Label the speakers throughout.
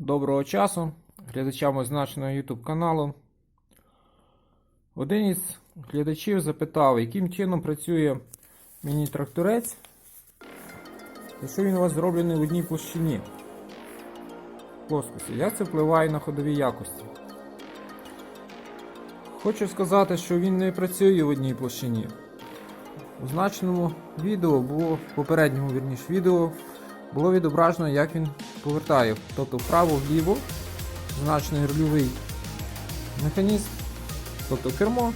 Speaker 1: Доброго часу глядачам означеного YouTube каналу. Один із глядачів запитав, яким чином працює міні-тракторець, якщо він у вас зроблений в одній площині плоскості. Як це впливає на ходові якості? Хочу сказати, що він не працює в одній площині. У значеному відео було, попередньому вірніш відео було відображено, як він повертає, тобто вправо-вліво, значний рульовий механізм, тобто кермо,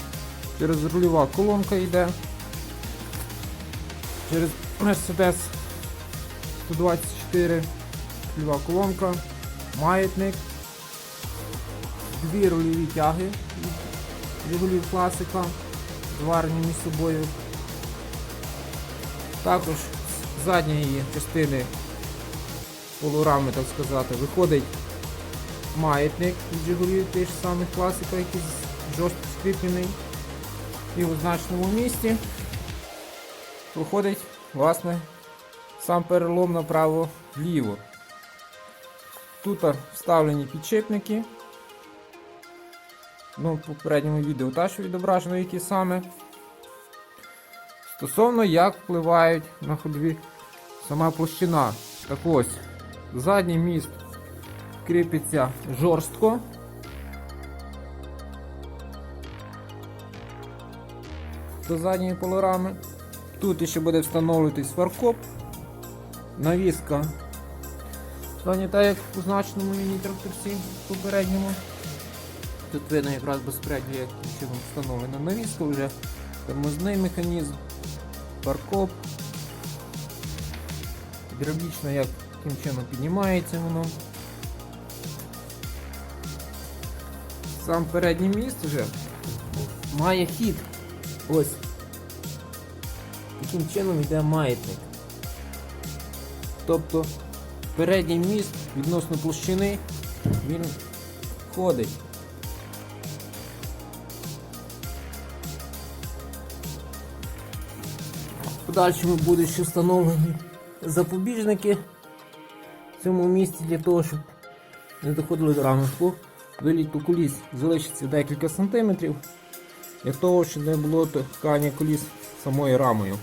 Speaker 1: через рульова колонка йде, через Mercedes 124 рульова колонка, маятник, дві рульові тяги від класика, зварені між собою. Також задньої частини полурами, так сказати, виходить маятник від Жигулів тих ж самих класика, який жорстко скріплений. І у значному місці виходить власне сам перелом направо-вліво. Тут вставлені підшипники. Ну, в попередньому відео теж відображено які саме. Стосовно як впливають на ходові сама площина. Так ось, задній міст кріпиться жорстко. До задньої полорами. Тут ще буде встановлюватись фаркоп, навіска. Стані так як у значному міні-тракторці попередньому. Тут видно якраз безпосередньо, як чином встановлена навіска вже, тормозний механізм, фаркоп. Гідравлічно як таким чином піднімається воно. Сам передній міст вже має хід. Ось. Таким чином йде маятник. Тобто передній міст відносно площини він ходить. В подальшому будуть ще встановлені запобіжники в цьому місці для того, щоб не доходили до. Бо виліт у коліс залишиться декілька сантиметрів для того, щоб не було ткання коліс самою рамою.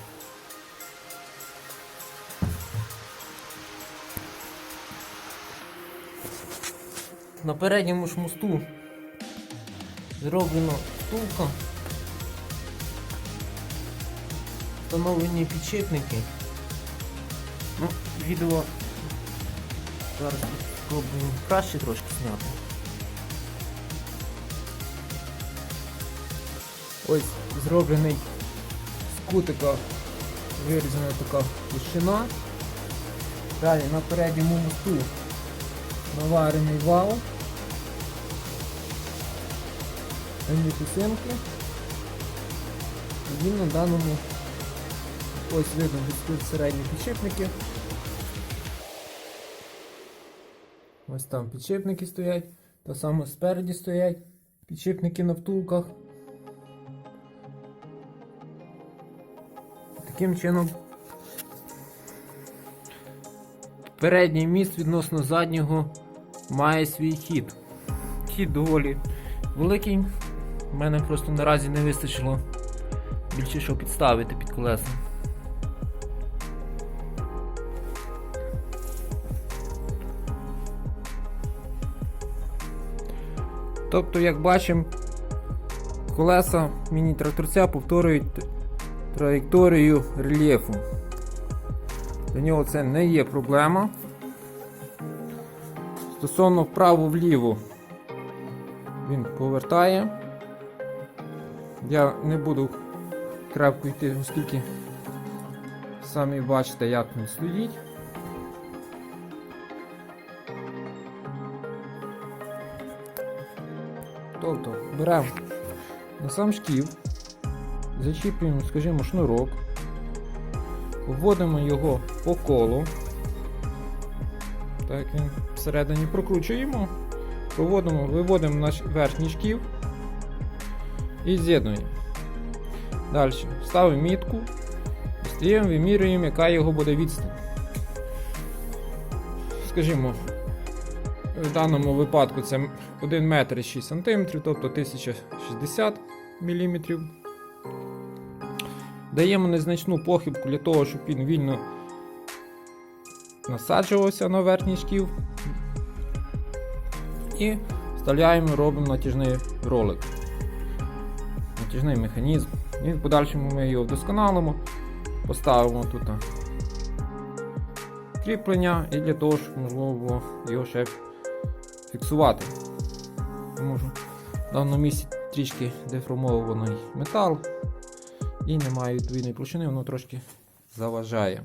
Speaker 1: На передньому ж мосту зроблено втулка, встановлені підшипники. Ну, відео зараз спробую краще трошки зняти. Ось зроблений з кутика вирізана така площина. Далі на передньому мосту наварений вал. Дві кусинки. І на даному ось видно тут середні підшипники. Ось там підшипники стоять, то саме спереді стоять підшипники на втулках. Таким чином передній міст відносно заднього має свій хід. Хід доволі великий. У мене просто наразі не вистачило більше що підставити під колеса. Тобто, як бачимо, колеса міні-тракторця повторюють траєкторію рельєфу. Для нього це не є проблема. Стосовно вправо-вліво він повертає. Я не буду крепко йти, оскільки самі бачите, як він стоїть. Тобто беремо на сам шків, зачіплюємо, скажімо, шнурок, вводимо його по колу. Так, він всередині прокручуємо, проводимо, виводимо наш верхній шків і з'єднуємо. Далі ставимо мітку, стаємо, вимірюємо, яка його буде відстань. Скажімо, В даному випадку це 1 метр 6 см, тобто 1060 мм. Даємо незначну похибку для того, щоб він вільно насаджувався на верхній шків. І вставляємо, робимо натяжний ролик. Натяжний механізм. І в подальшому ми його вдосконалимо, поставимо тут кріплення і для того, щоб можливо було його ще фіксувати. Тому в даному місці трішки деформований метал і немає відповідної площини, воно трошки заважає.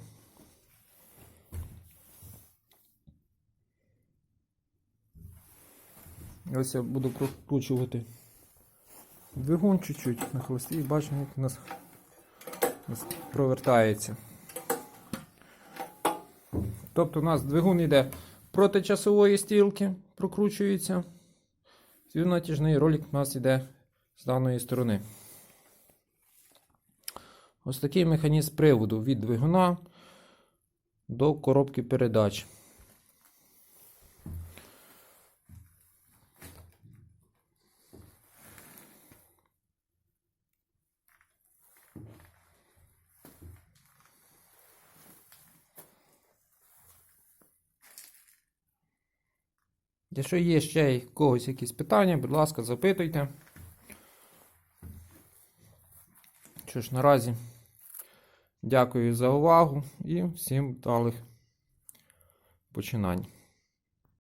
Speaker 1: Ось я буду прокручувати двигун чуть-чуть на хвості і бачимо, як у нас, у нас провертається. Тобто у нас двигун йде проти часової стрілки, прокручується. Звівнатяжний ролик у нас йде з даної сторони. Ось такий механізм приводу від двигуна до коробки передач. Якщо є ще когось якісь питання, будь ласка, запитуйте. Що ж, наразі дякую за увагу і всім вдалих починань.